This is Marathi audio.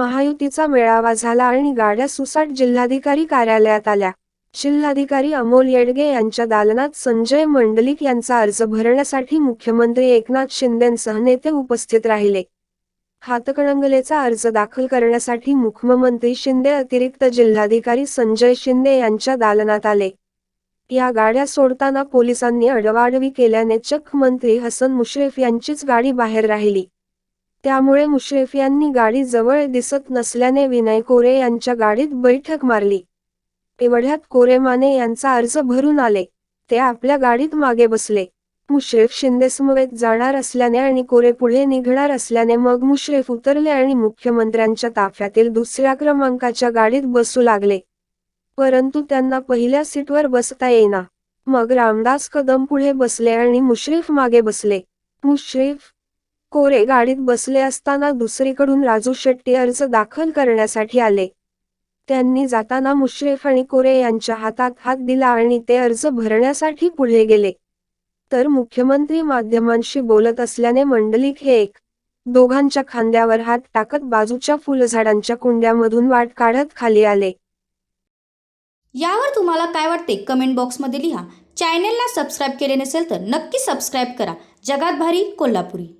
महायुतीचा मेळावा झाला आणि गाड्या सुसाट जिल्हाधिकारी कार्यालयात आल्या. जिल्हाधिकारी अमोल येडगे यांच्या दालनात संजय मंडलिक यांचा अर्ज भरण्यासाठी मुख्यमंत्री एकनाथ शिंदेंसह नेते उपस्थित राहिले. हातकणंगलेचा अर्ज दाखल करण्यासाठी मुख्यमंत्री शिंदे अतिरिक्त जिल्हाधिकारी संजय शिंदे यांच्या दालनात आले. या गाड्या सोडताना पोलिसांनी अडवाडवी केल्याने चक मंत्री हसन मुश्रीफ यांचीच गाडी बाहेर राहिली. त्यामुळे मुश्रीफ यांनी गाडी जवळ दिसत नसल्याने विनय कोरे यांच्या गाडीत बैठक मारली. एवढ्यात कोरेमाने यांचा अर्ज भरून आले. ते आपल्या गाडीत मागे बसले. मुश्रीफ शिंदेसमवेत जाणार असल्याने आणि कोरे पुढे निघणार असल्याने मग मुश्रीफ उतरले आणि मुख्यमंत्र्यांच्या ताफ्यातील दुसऱ्या क्रमांकाच्या गाडीत बसू लागले. परंतु त्यांना पहिल्या सीटवर बसता येईना. मग रामदास कदम पुढे बसले आणि मुश्रीफ मागे बसले. मुश्रीफ कोरे गाडीत बसले असताना दुसरीकडून राजू शेट्टी अर्ज दाखल करण्यासाठी आले. त्यांनी जाताना मुश्रीफ आणि कोरे यांच्या हातात हात दिला आणि ते अर्ज भरण्यासाठी पुढे गेले. तर मुख्यमंत्री माध्यमांशी बोलत असल्याने मंडलिक हे एक दोघांच्या खांद्यावर हात टाकत बाजूच्या फुलझाडांच्या कुंड्यामधून वाट काढत खाली आले. यावर तुम्हाला काय वाटते? कमेंट बॉक्समध्ये लिहा. चॅनेलला सबस्क्राईब केले नसेल तर नक्की सबस्क्राईब करा. जगात भारी कोल्हापुरी.